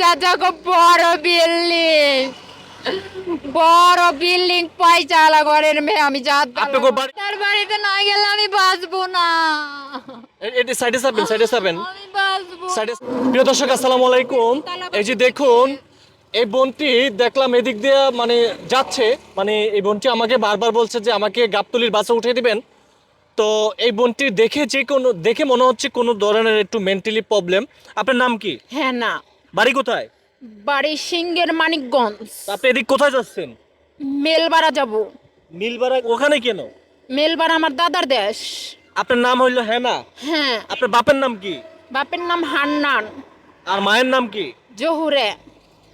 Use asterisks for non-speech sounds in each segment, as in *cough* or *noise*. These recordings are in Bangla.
চাচাকে বড় বিল্ডিং। বড় বিল্ডিং পয়সালা ঘরের মেয়ে আমি যাত তার বাড়িতে না গেলে আমি বাঁচবো না। এটি সাইডে যাবেন সাইডে সাইডে প্রিয় দর্শক আসসালামু আলাইকুম। এই যে দেখুন এই বোনটি দেখলাম এদিক দিয়ে মানে যাচ্ছে। মানে এই বোনটি আমাকে বারবার বলছে যে আমাকে গাবতলির বাসে উঠে দিবেন। তো এই বোনটি দেখে যে কোনো দেখে মনে হচ্ছে কোনো ধরনের একটু মেন্টালি প্রবলেম আপনার নাম কি? হ্যাঁ না বাড়ি কোথায়? বাড়ি সিংহের মানিকগঞ্জ। আপনি এদিক কোথায় যাচ্ছেন? মেলবাড়া যাব। মিলবাড়া ওখানে কেন? মেলবাড়া আমার দাদার দেশ। আপনার নাম হইল হেনা? হ্যাঁ। আপনার বাপের নাম কি? বাপের নাম হান্নান। আর মায়ের নাম কি? জহুরে।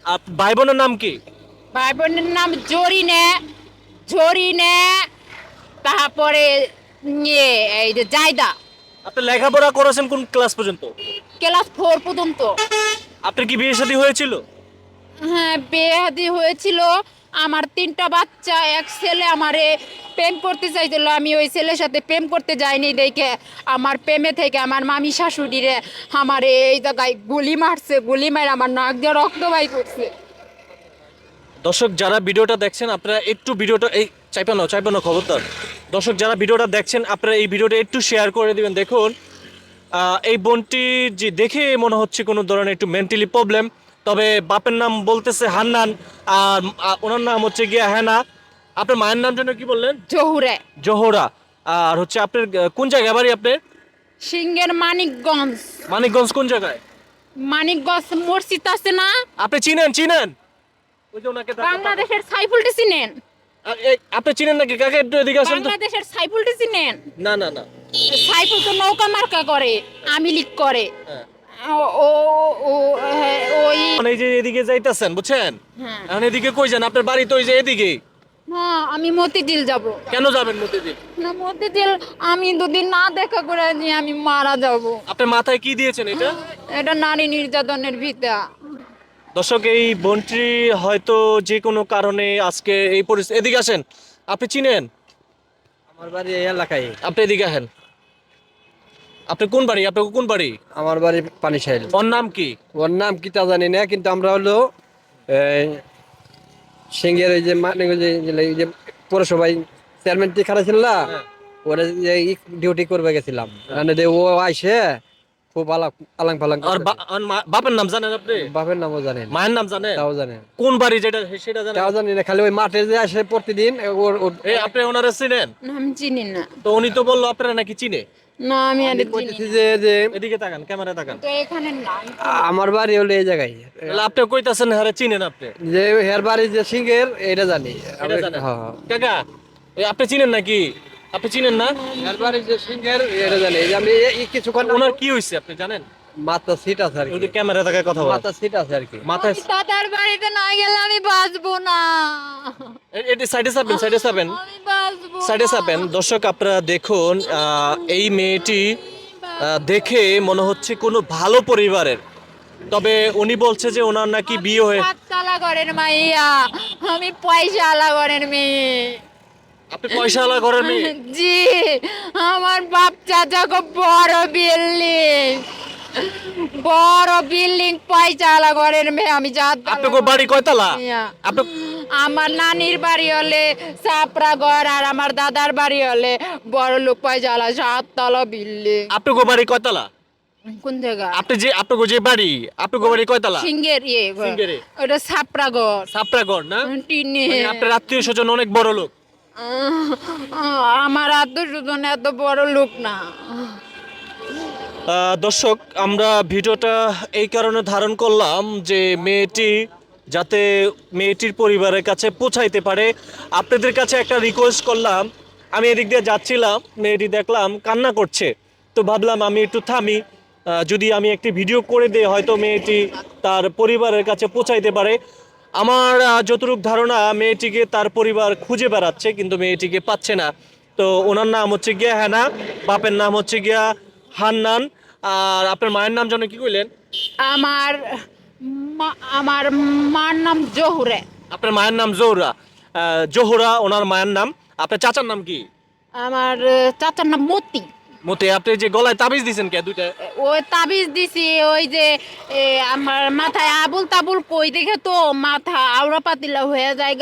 আর ভাই বোনের নাম কি? ভাই বোনের নাম জরিনে। জরিনে তারপরে ইয়ে এই যে জায়দা। আপনি লেখাপড়া করেছেন কোন ক্লাস পর্যন্ত? ক্লাস ফোর পর্যন্ত। আপনার কি বিয়ে শাদী হয়েছিল? হ্যাঁ বিয়ে হাদি হয়েছিল। আমার তিনটা বাচ্চা এক ছেলে আমারে প্রেম করতে চাইছিল। আমি ওই ছেলের সাথে প্রেম করতে যাইনি দেখে আমার প্রেমে থেকে আমার মামি শাশুড়িরে আমার এই জায়গায় গুলি মারছে গুলি মারে আমার নাক দিয়ে রক্ত বাই করছে। দর্শক যারা ভিডিওটা দেখছেন আপনারা একটু ভিডিওটা এই চাইপানো চাইপানো খবরদার। দর্শক যারা ভিডিওটা দেখছেন আপনারা এই ভিডিওটা একটু শেয়ার করে দিবেন। দেখুন এই বোনটি যে দেখে মনে হচ্ছে কোনো ধরনের একটু মেন্টালি প্রবলেম তবে বাপের নাম বলতেছে হান্নান আর ওনার নাম হচ্ছে গিয়া হেনা। আপনার মায়ের নাম যেন কি বললেন? জহুরে। জোহরা। আর হচ্ছে আপনার কোন জায়গায় বাড়ি আপনার? সিংহের মানিকগঞ্জ। মানিকগঞ্জ কোন জায়গায়? মানিকগঞ্জ মসজিদ আছে না? আপনি চিনেন চিনেন? ওই যে ওনাকে বাংলাদেশের সাইফুলটি চিনেন? আপনি চিনেন নাকি? কাকে একটু এদিকে আসেন বাংলাদেশের সাইফুলটি চিনেন? না না না। সাইফুল তো নৌকা মার্কা করে আমি লিক করে। হ্যাঁ। ও ও- হ্যাঁ, ওই মানে যে এদিকে যাইতাছেন বুঝছেন? হ্যাঁ। এখন এদিকে কই যান? আপনার বাড়ি তো ওই যে এদিকে। হ্যাঁ আমি মতিঝিল যাব। কেন যাবেন মতিদিন না মতিঝিল আমি দুদিন না দেখা করে নিয়ে আমি মারা যাব। আপনার মাথায় কি দিয়েছেন এটা? এটা নারী নির্যাতনের ভিতা দর্শক এই বোনটি হয়তো যে কোনো কারণে আজকে এই পরিস্থিতি এদিকে আসেন। আপনি চিনেন? আমার বাড়ি এই এলাকায়। আপনি এদিকে আসেন। আপনি কোন বাড়ি? আপনার কোন বাড়ি? আমার বাড়ি পানিশাইল। ওর নাম কি? ওর নাম কি তা জানি না কিন্তু আমরা হলো এই, সিংহের ওই যে মানে যে- এই যে পৌরসভায় চেয়ারম্যান টি খারাপ ছিল না হ্যাঁ। ওরা যে ডিউটি করবে গেছিলাম। মানে যে ও আইসে খুব আলাং আলাং ফালাং আর বাপের নাম জানেন আপনি? বাপের নামও জানেন মায়ের নাম জানেন? তাও জানেন কোন বাড়ি যেটা সেটা জানেন? তাও জানি না খালি ওই মাঠে যে আসে প্রতিদিন ওর আপনি ওনারা চিনেন? না, আমি চিনি না। তো উনি তো বলল আপনারা নাকি চিনে? না আমি আর চিনি যে যে এদিকে তাকান ক্যামেরা তাকান। তো এখানে নাম আমার বাড়ি হলো এই জায়গায়। তাহলে আপনি কইতাছেন হ্যাঁ চিনেন আপনি? যে হের বাড়ি যে সিংহের এটা জানি? হ্যাঁ হ্যাঁ। কাকা আপনি চিনেন নাকি? আপনি চিনেন না? হের বাড়ি যে সিংহের এটা জানি। আমি কিছুক্ষণ ওনার কি হইছে আপনি জানেন? মাথা সিট আছে আর কি। ক্যামেরা তাকায় কথা মাথা সিট আছে আর কি। দাদার বাড়িতে না গেলে আমি বাঁচবো না। সাইডে যাবেন সাইডে যাবেন আমি বাঁচবো সাইডে না। যাবেন দর্শক আপনারা দেখুন এই মেয়েটি দেখে মনে হচ্ছে কোনো ভালো পরিবারের। তবে উনি বলছে যে ওনার নাকি বিয়ে হয়ে সাততলা ঘরের মাইয়া। আমি পয়সা আলা ঘরের মেয়ে। আপনি পয়সা আলা ঘরের মেয়ে? *laughs* জি আমার বাপ চাচা চাচাকে বড় বিল্ডিং। বড় বিল্ডিং পয়সা আলা ঘরের মেয়ে। আমি যাত আপনাকে বাড়ি কয়তলা? আপনি আমার নানির বাড়ি হলে সাপরা ঘর আর আমার দাদার বাড়ি হলে বড় লোক পয়সা আলা সাততলা বিল্ডিং। আপনাকে বাড়ি কয়তলা? কোন জায়গা? আপনি যে যে বাড়ি আপনাকে বাড়ি কয়তলা? সিঙ্গের ইয়ে ঘর। ওটা ঘর। সাপড়াগড় না? টিনে। মানে আপনার আত্মীয় স্বজন অনেক বড় লোক। আমার আত্মস্বজন এত বড় লোক না। দর্শক আমরা ভিডিওটা এই কারণে ধারণ করলাম যে মেয়েটি যাতে মেয়েটির পরিবারের কাছে পৌঁছাইতে পারে। আপনাদের কাছে একটা রিকোয়েস্ট করলাম। আমি এদিক দিয়ে যাচ্ছিলাম, মেয়েটি দেখলাম কান্না করছে। তো ভাবলাম আমি একটু থামি। যদি আমি একটি ভিডিও করে দিই, হয়তো মেয়েটি তার পরিবারের কাছে পৌঁছাইতে পারে। আমার যতটুকু ধারণা, মেয়েটিকে তার পরিবার খুঁজে বেড়াচ্ছে, কিন্তু মেয়েটিকে পাচ্ছে না। তো ওনার নাম হচ্ছে গিয়া হ্যানা বাপের নাম হচ্ছে গিয়া হান্নান। আর আপনার মায়ের নাম যেন কি কইলেন? আমার আমার মার নাম জহুরে। আপনার মায়ের নাম জহুরা। জহুরা ওনার মায়ের নাম। আপনার চাচার নাম কি? আমার চাচার নাম মতি। মতে আপনি যে গলায় তাবিজ দিছেন কে? দুইটা ওই তাবিজ দিছি ওই যে আমার মাথায় আবুল তাবুল কই দেখে তো মাথা আওড়া পাতিলা হয়ে যায়